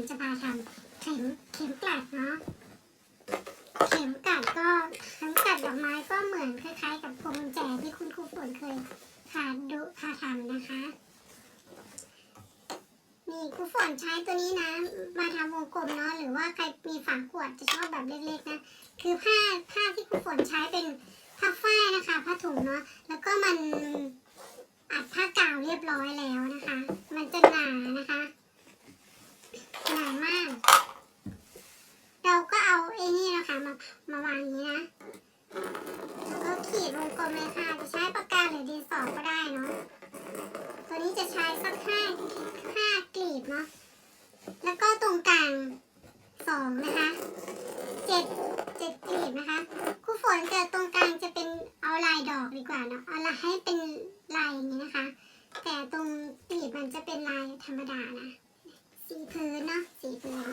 นจะพาทำเข็มเข็มกลัดเนาะเข็มกลัดก็เข็มกลัดดอกไม้ก็เหมือนคล้ายๆ กับพวงกุญแจที่คุณครูฝนเคยพาดูพาทำนะคะนี่ครูฝนใช้ตัวนี้นะมาทำวงกลมเนาะหรือว่าใครมีฝาขวดจะชอบแบบเล็กๆนะคือผ้าผ้าที่ครูฝนใช้เป็นผ้าฝ้ายนะคะผ้าถุงเนาะแล้วก็มันอัดผ้ากาวเรียบร้อยแล้วนะคะ มันจะหนานะคะหนามาก เราก็เอาไอ้นี่นะคะมามาวางอย่างนี้นะแล้วก็ขีดวงกลมเลยค่ะจะใช้ปากกาหรือดินสอก็ได้เนาะตัวนี้จะใช้สักห้าห้ากลีบเนาะแล้วก็ตรงกลางสองนะคะเจ็ดเจ็ดกลีบนะคะครูฝนเกิดตรงกลางจะเป็นเอาลายดอกดีกว่าเนาะเอาละให้เป็นลายอย่างนี้นะคะ แต่ตรงกลีบมันจะเป็นลายธรรมดานะสีพื้นเนาะสีพื้น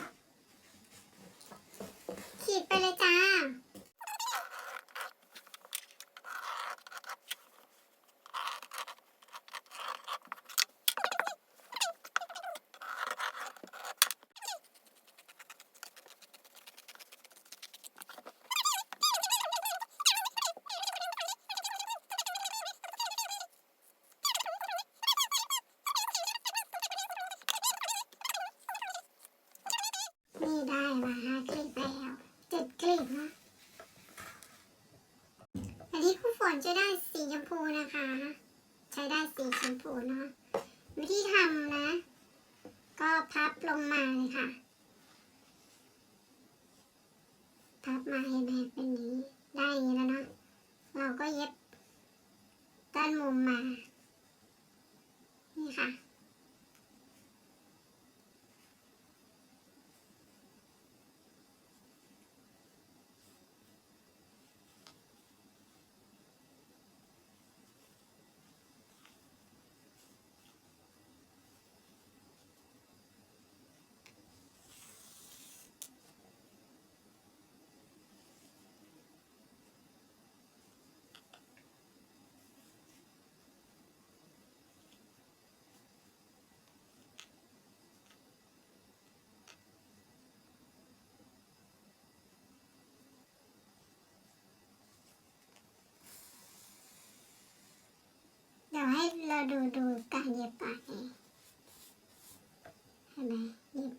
ขีดไปเลยจ้า นี่ได้มาห้ากลีบแล้วเจ็ดกลีบนะ อันนี้ครูฝนจะได้สีช มพูนะคะ ใช้ได้สีชมพูเนาะวิธีทำนะ ก็พับลงมาเลยค่ะ พับมาให้แบบเป็นอย่างนี้ ได้อย่างนี้แล้วเนาะ เราก็เย็บด้านมุมมา นี่ค่ะ เดี๋ยวให้ เราดูดูการเย็บปากเองเห็นไหมเย็บ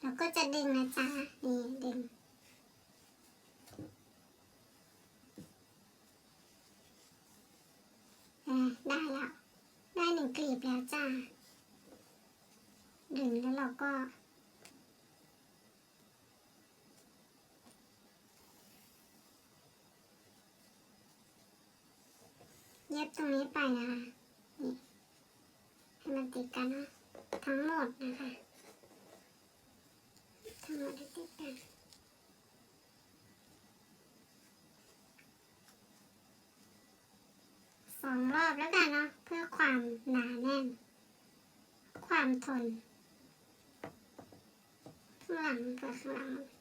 เราก็จะดึงนะจ๊ะนี่ดึงอะได้แล้ว ได้หนึ่งกลีบแล้วจ้าดึงแล้วเราก็เย็บตรงนี้ไปนะคะ ให้มันติดกันนะทั้งหมดนะคะ ทั้งหมดให้ติดกันสองรอบแล้วกันเนาะเพื่อความหนาแน่น ความทนข้างหลังเปิดข้างหลัง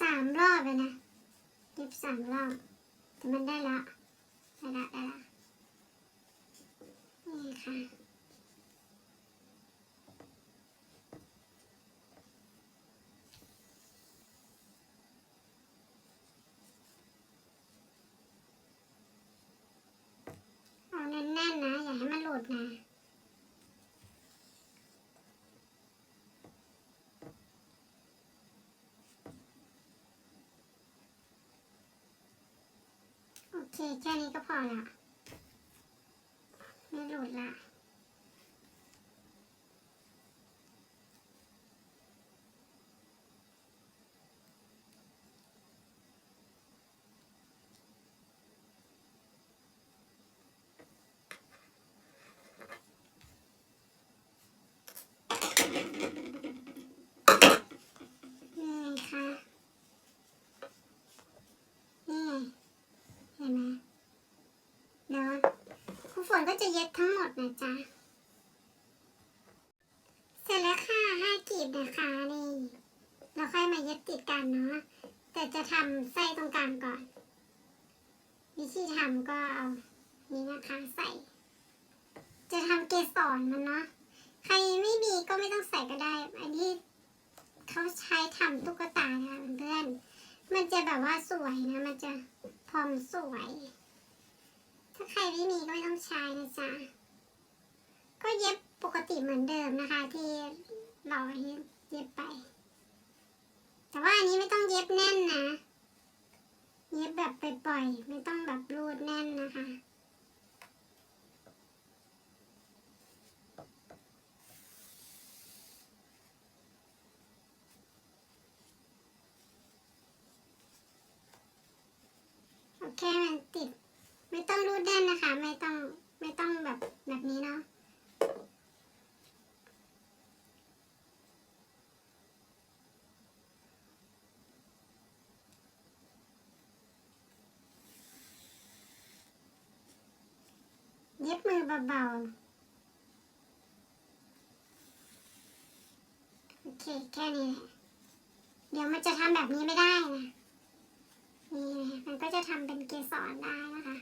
สามรอบเลยนะเย็บสามรอบแต่มันได้ละได้ละได้ละนี่ค่ะเอาแน่นๆนะอย่าให้มันหลุดนะ เคแค่นี้ก็พอละไม่หลุดละนี่ไงคะนี่ไงเห็นไหม ฝ นก็จะเย็บทั้งหมดนะจ๊ะ เสร็จแล้วค่ะห้ากีบนะคะนี่เราค่อยมาเย็บติดกันเนาะ แต่จะทำไส้ตรงกลางก่อน วิธีทำก็เอา นี่นะคะใส่ จะทำเกสรมันเนาะ ใครไม่มีก็ไม่ต้องใส่ก็ได้ อันนี้เขาใช้ทำตุ๊กตานะเพื่อน มันจะแบบว่าสวยนะ มันจะพอมสวย ถ้าใครไม่มีก็ไม่ต้องใช้นะจ๊ะ ก็เย็บปกติเหมือนเดิมนะคะ ที่เราเย็บไป แต่ว่าอันนี้ไม่ต้องเย็บแน่นนะ เย็บแบบปล่อยๆไม่ต้องแบบรูดแน่นนะคะโอเคมันติด ไม่ต้องรูดแน่นนะคะ ไม่ต้องไม่ต้องแบบแบบนี้เนาะเย็บมือเบาๆ โอเค แค่นี้แหละเดี๋ยวมันจะทำแบบนี้ไม่ได้นะ นี่มันก็จะทำเป็นเกสรได้นะคะ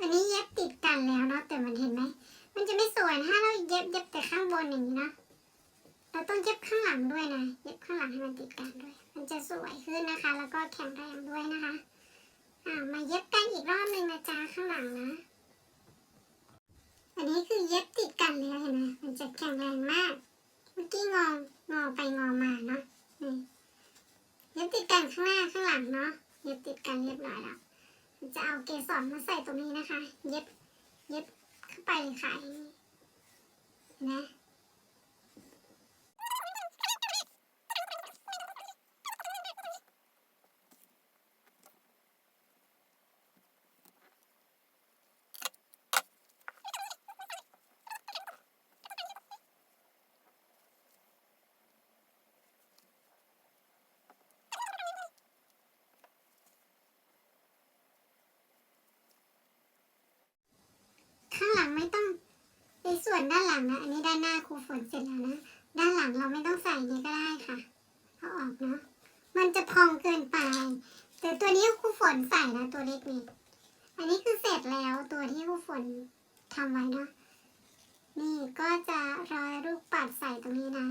อันนี้เย็บติดกั นแล้วเนาะแต่มันเห็นไหมมันจะไม่สวยถ้าเราเย็บเย็บแต่ข้างบนอย่างนี้นะเราต้องเย็บข้างหลังด้วยนะเย็บข้างหลังให้มันติดกันด้วย มันจะสวยขึ้นนะคะ แล้วก็แข็งแรงด้วยนะคะอ่ามาเย็บกันอีกรอบหนึ่งนะจ๊ะข้างหลังนะอันนี้คือเย็บติดกันแล้วเห็นไหมมันจะแข็งแรงมาก เมื่อกี้งองอไปงอมาเนาะนี่เย็บติดกันข้างหน้าข้างหลังเนาะเย็บติดกันเรียบร้อยแล้วจะเอาเกสรมาใส่ตรงนี้นะคะ เย็บ เย็บเข้าไปเลยค่ะนะ ข้างหลังไม่ต้องใน ส่วนด้านหลังนะ อันนี้ด้านหน้าครูฝนเสร็จแล้วนะ ด้านหลังเราไม่ต้องใส่นี้ก็ได้ค่ะเอาออกเนาะ มันจะพองเกินไป แต่ตัวนี้ครูฝนใส่นะตัวเล็กนี่ อันนี้คือเสร็จแล้วตัวที่ครูฝนทำไว้เนาะ นี่ก็จะรอยลูกปัดใส่ตรงนี้นะ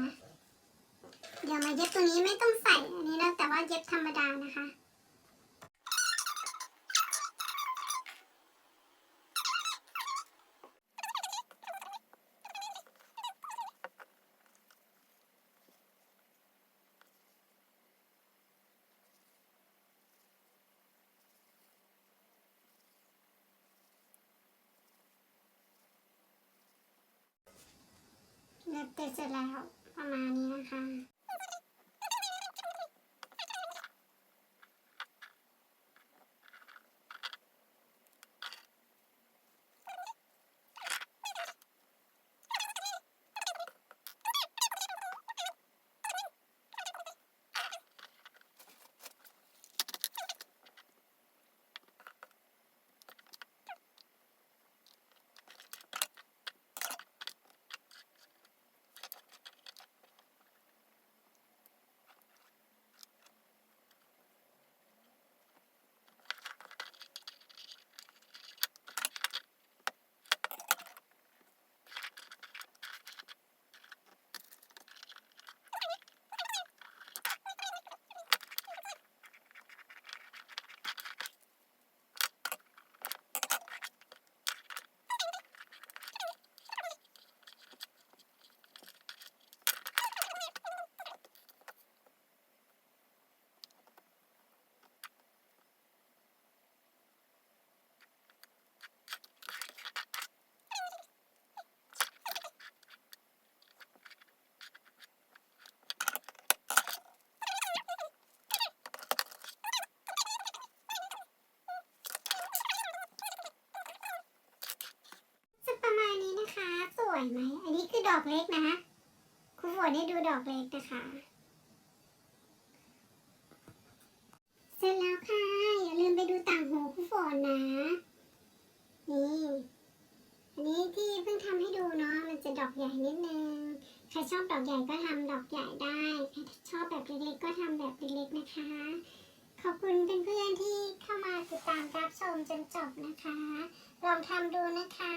เดี๋ยวมาเย็บตัวนี้ไม่ต้องใส่อันนี้นะแต่ว่าเย็บธรรมดานะคะ แต่เสร็จแล้วประมาณนี้นะคะ โวยไหม อันนี้คือดอกเล็กนะคะครูฝนให้ดูดอกเล็กนะคะ เสร็จแล้วค่ะ อย่าลืมไปดูต่างหูครูฝนนะ นี่ อันนี้ที่เพิ่งทำให้ดูเนาะ มันจะดอกใหญ่นิดนึง ใครชอบดอกใหญ่ก็ทำดอกใหญ่ได้ ใครชอบแบบเล็กๆก็ทำแบบเล็กๆนะคะ ขอบคุณเพื่อนๆที่เข้ามาติดตามรับชมจนจบนะคะ ลองทำดูนะคะ